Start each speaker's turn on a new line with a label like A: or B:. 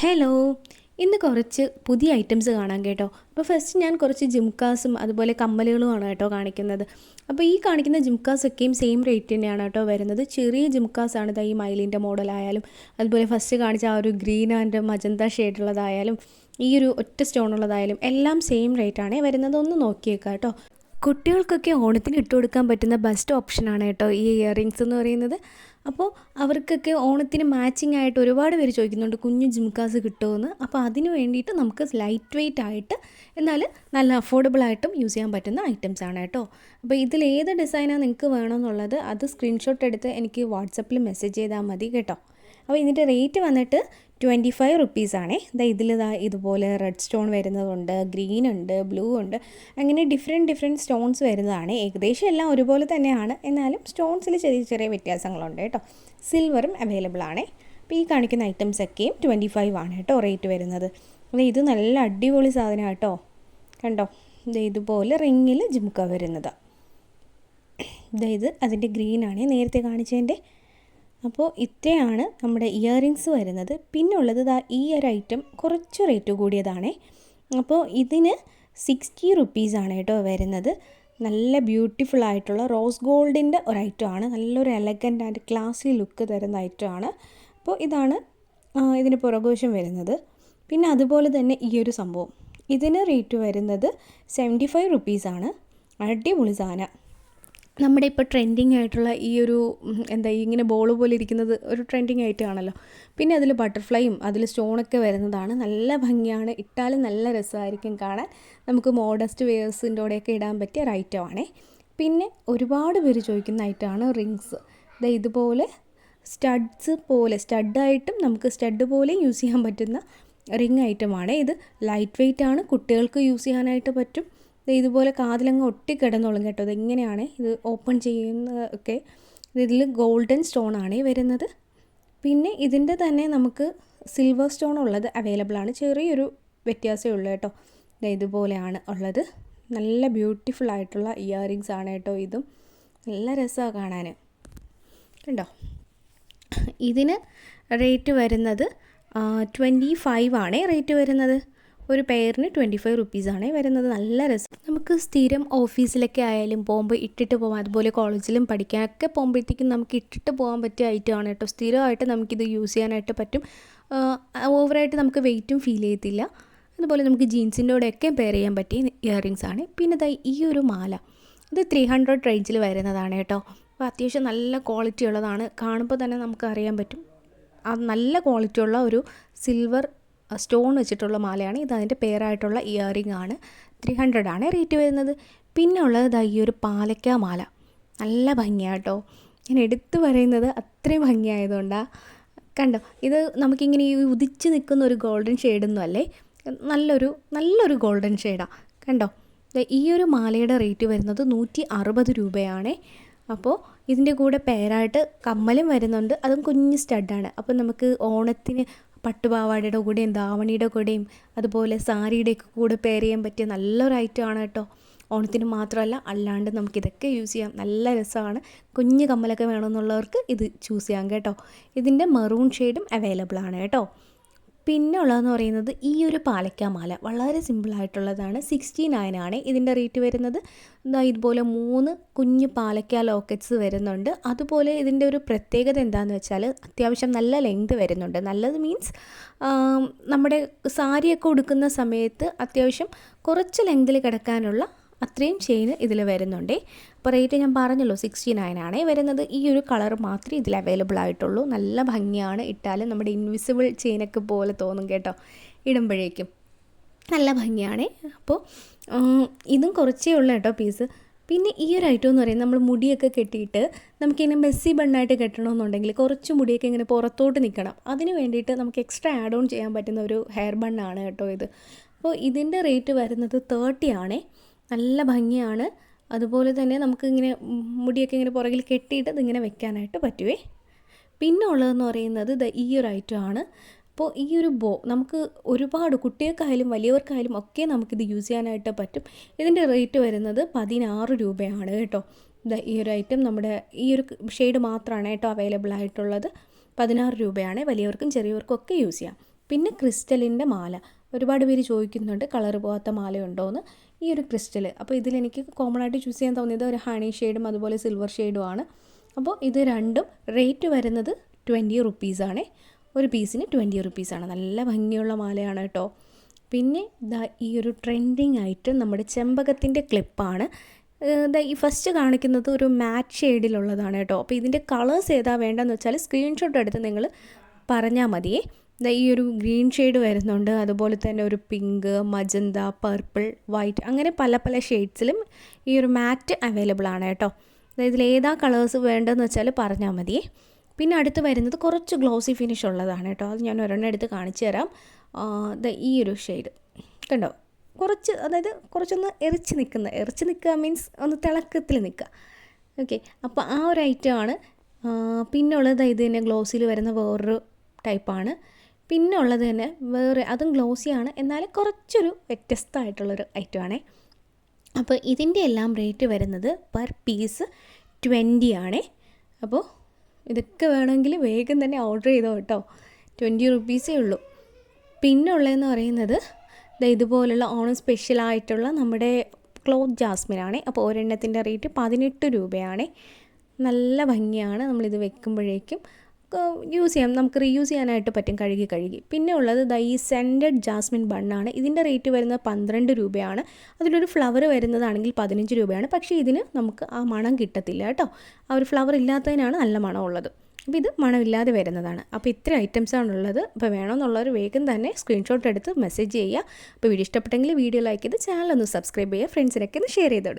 A: Hello ഇന്ന് കുറച്ച് പുതിയ ഐറ്റംസ് കാണാം കേട്ടോ. അപ്പോൾ ഫസ്റ്റ് ഞാൻ കുറച്ച് ജിംകാസും അതുപോലെ കമ്മലുകളുമാണ് കേട്ടോ കാണിക്കുന്നത്. അപ്പോൾ ഈ കാണിക്കുന്ന ജിംകാസൊക്കെയും സെയിം റേറ്റ് തന്നെയാണ് കേട്ടോ വരുന്നത്. ചെറിയ ജിംകാസാണ് ഈ മൈലിന്റെ മോഡലായാലും അതുപോലെ ഫസ്റ്റ് കാണിച്ച ആ ഒരു ഗ്രീൻ ആൻഡ് മജന്ത ഷെയ്ഡുള്ളതായാലും ഈ ഒരു ഒറ്റ സ്റ്റോൺ ഉള്ളതായാലും എല്ലാം സെയിം റേറ്റാണ് വരുന്നത്. ഒന്ന് നോക്കിയേക്കാം കേട്ടോ. കുട്ടികൾക്കൊക്കെ ഓണത്തിന് ഇട്ട് കൊടുക്കാൻ പറ്റുന്ന ബെസ്റ്റ് ഓപ്ഷനാണ് കേട്ടോ ഈ ഇയറിങ്സ് എന്ന് പറയുന്നത്. അപ്പോൾ അവർക്കൊക്കെ ഓണത്തിന് മാച്ചിങ് ആയിട്ട് ഒരുപാട് പേര് ചോദിക്കുന്നുണ്ട് കുഞ്ഞു ജിംകാസ് കിട്ടുമെന്ന് അപ്പോൾ അതിന് വേണ്ടിയിട്ട് നമുക്ക് ലൈറ്റ് വെയിറ്റ് ആയിട്ട് എന്നാൽ നല്ല അഫോർഡബിൾ ആയിട്ടും യൂസ് ചെയ്യാൻ പറ്റുന്ന ഐറ്റംസ് ആണ് കേട്ടോ. അപ്പോൾ ഇതിൽ ഏത് ഡിസൈനാണ് നിങ്ങൾക്ക് വേണമെന്നുള്ളത് അത് സ്ക്രീൻഷോട്ട് എടുത്ത് എനിക്ക് വാട്സപ്പിൽ മെസ്സേജ് ചെയ്താൽ മതി കേട്ടോ. അപ്പോൾ ഇതിന്റെ റേറ്റ് വന്നിട്ട് ട്വന്റി ഫൈവ് റുപ്പീസാണേ ദാ ഇതിൽ ഇതാ ഇതുപോലെ റെഡ് സ്റ്റോൺ വരുന്നതുണ്ട് ഗ്രീൻ ഉണ്ട് ബ്ലൂ ഉണ്ട്. അങ്ങനെ ഡിഫറെന്റ് ഡിഫറെന്റ് സ്റ്റോൺസ് വരുന്നതാണ്. ഏകദേശം എല്ലാം ഒരുപോലെ തന്നെയാണ്. എന്നാലും സ്റ്റോൺസിൽ ചെറിയ ചെറിയ വ്യത്യാസങ്ങളുണ്ട് കേട്ടോ. സിൽവറും അവൈലബിൾ ആണേ. അപ്പോൾ ഈ കാണിക്കുന്ന ഐറ്റംസ് ഒക്കെയും ട്വന്റി ഫൈവ് ആണ് കേട്ടോ റേറ്റ് വരുന്നത്. അപ്പോൾ ഇത് നല്ല അടിപൊളി സാധനം കേട്ടോ. കണ്ടോ? ഇത് ഇതുപോലെ റിങ്ങിൽ ജിമുക്ക വരുന്നത്. ഇത് അതിന്റെ ഗ്രീനാണ് നേരത്തെ കാണിച്ചതിന്റെ അപ്പോൾ ഇത്രയാണ് നമ്മുടെ ഇയറിങ്സ് വരുന്നത്. പിന്നുള്ളത് ദാ ഈ ഒരു ഐറ്റം കുറച്ച് റേറ്റ് കൂടിയതാണേ. അപ്പോൾ ഇതിന് സിക്സ്റ്റി റുപ്പീസാണ് കേട്ടോ വരുന്നത്. നല്ല ബ്യൂട്ടിഫുൾ ആയിട്ടുള്ള റോസ് ഗോൾഡിന്റെ ഒരു ഐറ്റമാണ് നല്ലൊരു എലഗന്റ് ആൻഡ് ക്ലാസി ലുക്ക് തരുന്ന ഐറ്റമാണ് അപ്പോൾ ഇതാണ് ഇതിന് പുറകോശം വരുന്നത്. പിന്നെ അതുപോലെ തന്നെ ഈ ഒരു സംഭവം. ഇതിന് റേറ്റ് വരുന്നത് സെവന്റി ഫൈവ് റുപ്പീസാണ് അടിപൊളി സാധനം. നമ്മുടെ ഇപ്പോൾ ട്രെൻഡിങ് ആയിട്ടുള്ള ഈ ഒരു എന്താ ഇങ്ങനെ ബോൾ പോലെ ഇരിക്കുന്നത് ഒരു ട്രെൻഡിങ് ആയിട്ടാണല്ലോ പിന്നെ അതിൽ ബട്ടർഫ്ലൈയും അതിൽ സ്റ്റോണൊക്കെ വരുന്നതാണ്. നല്ല ഭംഗിയാണ്. ഇട്ടാലും നല്ല രസമായിരിക്കും കാണാൻ. നമുക്ക് മോഡസ്റ്റ് വെയേഴ്സിന്റെ കൂടെയൊക്കെ ഇടാൻ പറ്റിയ ഒരു ഐറ്റമാണേ പിന്നെ ഒരുപാട് പേര് ചോദിക്കുന്ന ഐറ്റമാണ് റിങ്സ് ഇതാ ഇതുപോലെ സ്റ്റഡ്സ് പോലെ സ്റ്റഡായിട്ടും നമുക്ക് സ്റ്റഡ് പോലെ യൂസ് ചെയ്യാൻ പറ്റുന്ന റിങ് ഐറ്റമാണ് ഇത് ലൈറ്റ് വെയിറ്റ് ആണ്. കുട്ടികൾക്ക് യൂസ് ചെയ്യാനായിട്ട് പറ്റും. ഇതുപോലെ കാതിലങ്ങ് ഒട്ടിക്കിടന്നോളും കേട്ടോ. ഇതെങ്ങനെയാണ് ഇത് ഓപ്പൺ ചെയ്യുന്ന ഒക്കെ ഇതിൽ ഗോൾഡൻ സ്റ്റോൺ ആണ് വരുന്നത്. പിന്നെ ഇതിന്റെ തന്നെ നമുക്ക് സിൽവർ സ്റ്റോൺ ഉള്ളത് അവൈലബിൾ ആണ്. ചെറിയൊരു വ്യത്യാസമേ ഉള്ളൂ കേട്ടോ. ഇതുപോലെയാണ് ഉള്ളത്. നല്ല ബ്യൂട്ടിഫുൾ ആയിട്ടുള്ള ഇയറിങ്സ് ആണ് കേട്ടോ ഇതും. നല്ല രസമാണ് കാണാൻ കണ്ടോ? ഇതിന് റേറ്റ് വരുന്നത് ട്വന്റി ഫൈവ് ആണ് റേറ്റ് വരുന്നത്. ഒരു പെയറിന് ട്വന്റി ഫൈവ് റുപ്പീസാണ് വരുന്നത്. നല്ല രസം നമുക്ക് സ്ഥിരം ഓഫീസിലൊക്കെ ആയാലും പോകുമ്പോൾ ഇട്ടിട്ട് പോകാം അതുപോലെ കോളേജിലും പഠിക്കാനൊക്കെ പോകുമ്പോഴത്തേക്കും നമുക്ക് ഇട്ടിട്ട് പോകാൻ പറ്റിയ ഐറ്റം ആണ് കേട്ടോ. സ്ഥിരമായിട്ട് നമുക്കിത് യൂസ് ചെയ്യാനായിട്ട് പറ്റും. ഓവറായിട്ട് നമുക്ക് വെയിറ്റും ഫീൽ ചെയ്യത്തില്ല. അതുപോലെ നമുക്ക് ജീൻസിന്റെ കൂടെയൊക്കെ പെയർ ചെയ്യാൻ പറ്റിയ ഇയറിങ്സ് ആണ്. പിന്നെ ഇതായി ഈ ഒരു മാല. ഇത് ത്രീ ഹൺഡ്രഡ് റേഞ്ചിൽ വരുന്നതാണ് കേട്ടോ. അപ്പോൾ അത്യാവശ്യം നല്ല ക്വാളിറ്റി ഉള്ളതാണ്. കാണുമ്പോൾ തന്നെ നമുക്ക് അറിയാൻ പറ്റും. അത് നല്ല ക്വാളിറ്റി ഉള്ള ഒരു സിൽവർ സ്റ്റോൺ വെച്ചിട്ടുള്ള മാലയാണ്. ഇത് അതിന്റെ പേരായിട്ടുള്ള ഇയറിംഗ് ആണ്. ത്രീ ഹൺഡ്രഡ് ആണ് റേറ്റ് വരുന്നത്. പിന്നെ ഉള്ളത് ഈ ഒരു പാലക്ക മാല. നല്ല ഭംഗിയാട്ടോ ഞാൻ എടുത്തു പറയുന്നത് അത്രയും ഭംഗിയായതുകൊണ്ടാണ് കണ്ടോ? ഇത് നമുക്കിങ്ങനെ ഈ ഉദിച്ച് നിൽക്കുന്ന ഒരു ഗോൾഡൻ ഷെയ്ഡൊന്നും അല്ലേ? നല്ലൊരു നല്ലൊരു ഗോൾഡൻ ഷെയ്ഡാണ് കണ്ടോ? ഈ ഒരു മാലയുടെ റേറ്റ് വരുന്നത് നൂറ്റി അറുപത് രൂപയാണേ. അപ്പോൾ ഇതിന്റെ കൂടെ പേരായിട്ട് കമ്മലും വരുന്നുണ്ട്. അതും കുഞ്ഞ് സ്റ്റഡാണ് അപ്പോൾ നമുക്ക് ഓണത്തിന് പട്ടുപാവാടയുടെ കൂടെയും ദാവണിയുടെ കൂടെയും അതുപോലെ സാരിയുടെയൊക്കെ കൂടെ പെയർ ചെയ്യാൻ പറ്റിയ നല്ലൊരു ആണ് കേട്ടോ. ഓണത്തിന് മാത്രമല്ല അല്ലാണ്ട് നമുക്കിതൊക്കെ യൂസ് ചെയ്യാം. നല്ല രസമാണ്. കുഞ്ഞ് കമ്മലൊക്കെ വേണമെന്നുള്ളവർക്ക് ഇത് ചൂസ് ചെയ്യാം കേട്ടോ. ഇതിന്റെ മെറൂൺ ഷെയ്ഡും അവൈലബിൾ ആണ് കേട്ടോ. പിന്നെ ഉള്ളതെന്ന് പറയുന്നത് ഈ ഒരു പാലക്കാമാല വളരെ സിമ്പിളായിട്ടുള്ളതാണ് സിക്സ്റ്റി നയൻ ആണ് ഇതിന്റെ റേറ്റ് വരുന്നത്. ഇതുപോലെ മൂന്ന് കുഞ്ഞ് പാലക്ക ലോക്കറ്റ്സ് വരുന്നുണ്ട്. അതുപോലെ ഇതിന്റെ ഒരു പ്രത്യേകത എന്താണെന്ന് വെച്ചാൽ അത്യാവശ്യം നല്ല ലെങ്ത് വരുന്നുണ്ട്. നല്ലത് മീൻസ് നമ്മുടെ സാരിയൊക്കെ ഉടുക്കുന്ന സമയത്ത് അത്യാവശ്യം കുറച്ച് ലെങ്തിൽ കിടക്കാനുള്ള അത്രയും ചെയിൻ ഇതിൽ വരുന്നുണ്ട്. അപ്പോൾ റേറ്റ് ഞാൻ പറഞ്ഞല്ലോ സിക്സ്റ്റി നയൻ ആണേ. വരുന്നത് ഈ ഒരു കളർ മാത്രമേ ഇതിൽ അവൈലബിൾ ആയിട്ടുള്ളൂ. നല്ല ഭംഗിയാണ് ഇട്ടാലും നമ്മുടെ ഇൻവിസിബിൾ ചെയിനൊക്കെ പോലെ തോന്നും കേട്ടോ ഇടുമ്പോഴേക്കും. നല്ല ഭംഗിയാണ്. അപ്പോൾ ഇതും കുറച്ചേ ഉള്ളൂ കേട്ടോ പീസ് പിന്നെ ഈ ഒരു ഐറ്റം എന്ന് പറയുന്നത് നമ്മൾ മുടിയൊക്കെ കെട്ടിയിട്ട് നമുക്കിങ്ങനെ മെസ്സി ബണ്ണായിട്ട് കെട്ടണമെന്നുണ്ടെങ്കിൽ കുറച്ച് മുടിയൊക്കെ ഇങ്ങനെ പുറത്തോട്ട് നിൽക്കണം അതിന് വേണ്ടിയിട്ട് നമുക്ക് എക്സ്ട്രാ ആഡ് ഓൺ ചെയ്യാൻ പറ്റുന്ന ഒരു ഹെയർ ബണ്ണാണ് കേട്ടോ ഇത്. അപ്പോൾ ഇതിന്റെ റേറ്റ് വരുന്നത് തേർട്ടി ആണേ. നല്ല ഭംഗിയാണ്. അതുപോലെ തന്നെ നമുക്ക് ഇങ്ങനെ മുടിയൊക്കെ ഇങ്ങനെ പുറകിൽ കെട്ടിയിട്ട് ഇതിങ്ങനെ വെക്കാനായിട്ട് പറ്റുവേ. പിന്നെ ഉള്ളതെന്ന് പറയുന്നത് ദ ഈ ഒരു ഐറ്റം ആണ്. അപ്പോൾ ഈ ഒരു ബോ നമുക്ക് ഒരുപാട് കുട്ടികൾക്കായാലും വലിയവർക്കായാലും ഒക്കെ നമുക്കിത് യൂസ് ചെയ്യാനായിട്ട് പറ്റും. ഇതിന്റെ റേറ്റ് വരുന്നത് പതിനാറ് രൂപയാണ് കേട്ടോ. ദ ഈ ഒരു ഐറ്റം നമ്മുടെ ഈ ഒരു ഷെയ്ഡ് മാത്രമാണ് കേട്ടോ അവൈലബിൾ ആയിട്ടുള്ളത്. പതിനാറ് രൂപയാണ് വലിയവർക്കും ചെറിയവർക്കും ഒക്കെ യൂസ് ചെയ്യാം. പിന്നെ ക്രിസ്റ്റലിന്റെ മാല. ഒരുപാട് പേര് ചോദിക്കുന്നുണ്ട് കളർ പോകാത്ത മാലയുണ്ടോ എന്ന് ഈ ഒരു ക്രിസ്റ്റൽ. അപ്പോൾ ഇതിലെനിക്ക് കോമൺ ആയിട്ട് ചൂസ് ചെയ്യാൻ തോന്നിയത് ഒരു ഹണി ഷെയ്ഡും അതുപോലെ സിൽവർ ഷെയ്ഡും ആണ്. അപ്പോൾ ഇത് രണ്ടും റേറ്റ് വരുന്നത് ട്വന്റി റുപ്പീസാണേ ഒരു പീസിന് ട്വന്റി റുപ്പീസാണ് നല്ല ഭംഗിയുള്ള മാലയാണ് കേട്ടോ. പിന്നെ ദാ ഈ ഒരു ട്രെൻഡിങ് ആയിട്ട് നമ്മുടെ ചെമ്പകത്തിന്റെ ക്ലിപ്പാണ് ഈ ഫസ്റ്റ് കാണിക്കുന്നത് ഒരു മാറ്റ് ഷെയ്ഡിലുള്ളതാണ് കേട്ടോ. അപ്പോൾ ഇതിന്റെ കളേഴ്സ് ഏതാ വേണ്ടതെന്ന് വെച്ചാൽ സ്ക്രീൻഷോട്ട് എടുത്ത് നിങ്ങൾ പറഞ്ഞാൽ മതിയേ. ഈ ഒരു ഗ്രീൻ ഷെയ്ഡ് വരുന്നുണ്ട്. അതുപോലെ തന്നെ ഒരു പിങ്ക് മജന്ത പർപ്പിൾ വൈറ്റ് അങ്ങനെ പല പല ഷെയ്ഡ്സിലും ഈ ഒരു മാറ്റ് അവൈലബിൾ ആണ് കേട്ടോ. ഇതിൽ ഏതാ കളേഴ്സ് വേണ്ടതെന്ന് വെച്ചാൽ പറഞ്ഞാൽ മതി. പിന്നെ അടുത്ത് വരുന്നത് കുറച്ച് ഗ്ലോസി ഫിനിഷ് ഉള്ളതാണ് കേട്ടോ. അത് ഞാൻ ഒരെണ്ണം എടുത്ത് കാണിച്ചു തരാം. ഈ ഒരു ഷെയ്ഡ്. കണ്ടോ? കുറച്ച് അതായത് കുറച്ചൊന്ന് എറിച്ച് നിൽക്കുന്ന എറിച്ച് നിൽക്കുക മീൻസ് ഒന്ന് തിളക്കത്തിൽ നിൽക്കുക. ഓക്കെ. അപ്പോൾ ആ ഒരു ഐറ്റമാണ് പിന്നെ ഉള്ളത് ഇത് തന്നെ ഗ്ലോസിൽ വരുന്ന വേറൊരു ടൈപ്പാണ്. പിന്നെ ഉള്ളത് തന്നെ വേറെ അതും ഗ്ലോസിയാണ്. എന്നാൽ കുറച്ചൊരു വ്യത്യസ്തമായിട്ടുള്ളൊരു ഐറ്റമാണേ. അപ്പോൾ ഇതിന്റെ എല്ലാം റേറ്റ് വരുന്നത് പെർ പീസ് ട്വന്റി ആണേ അപ്പോൾ ഇതൊക്കെ വേണമെങ്കിൽ വേഗം തന്നെ ഓർഡർ ചെയ്തോ കേട്ടോ. ട്വന്റി റുപ്പീസേ ഉള്ളൂ. പിന്നെ ഉള്ളതെന്ന് പറയുന്നത് ഇതുപോലുള്ള ഓണം സ്പെഷ്യലായിട്ടുള്ള നമ്മുടെ ക്ലോത്ത് ജാസ്മിൻ ആണേ അപ്പോൾ ഒരെണ്ണത്തിന്റെ റേറ്റ് പതിനെട്ട് രൂപയാണേ. നല്ല ഭംഗിയാണ് നമ്മളിത് വെക്കുമ്പോഴേക്കും. യൂസ് ചെയ്യാം. നമുക്ക് റീയൂസ് ചെയ്യാനായിട്ട് പറ്റും. കഴുകി കഴുകി. പിന്നെ ഉള്ളത് ദ ഈ സെന്റഡ് ജാസ്മിൻ ബണ്ണാണ് ഇതിന്റെ റേറ്റ് വരുന്നത് പന്ത്രണ്ട് രൂപയാണ്. അതിലൊരു ഫ്ലവർ വരുന്നതാണെങ്കിൽ പതിനഞ്ച് രൂപയാണ്. പക്ഷേ ഇതിന് നമുക്ക് ആ മണം കിട്ടത്തില്ല കേട്ടോ. ആ ഒരു ഫ്ലവർ ഇല്ലാത്തതിനാണ് നല്ല മണം ഉള്ളത് അപ്പോൾ ഇത് മണമില്ലാതെ വരുന്നതാണ്. അപ്പോൾ ഇത്ര ഐറ്റംസാണ് ഉള്ളത്. അപ്പോൾ വേണമെന്നുള്ളവർ വേഗം തന്നെ സ്ക്രീൻഷോട്ട് എടുത്ത് മെസ്സേജ് ചെയ്യുക. അപ്പോൾ വീഡിയോ ഇഷ്ടപ്പെട്ടെങ്കിൽ വീഡിയോ ലൈക്ക് ചെയ്ത് ചാനൽ ഒന്ന് സബ്സ്ക്രൈബ് ചെയ്യുക. ഫ്രണ്ട്സിനൊക്കെ ഒന്ന് ഷെയർ ചെയ്ത് കൊടുക്കുക.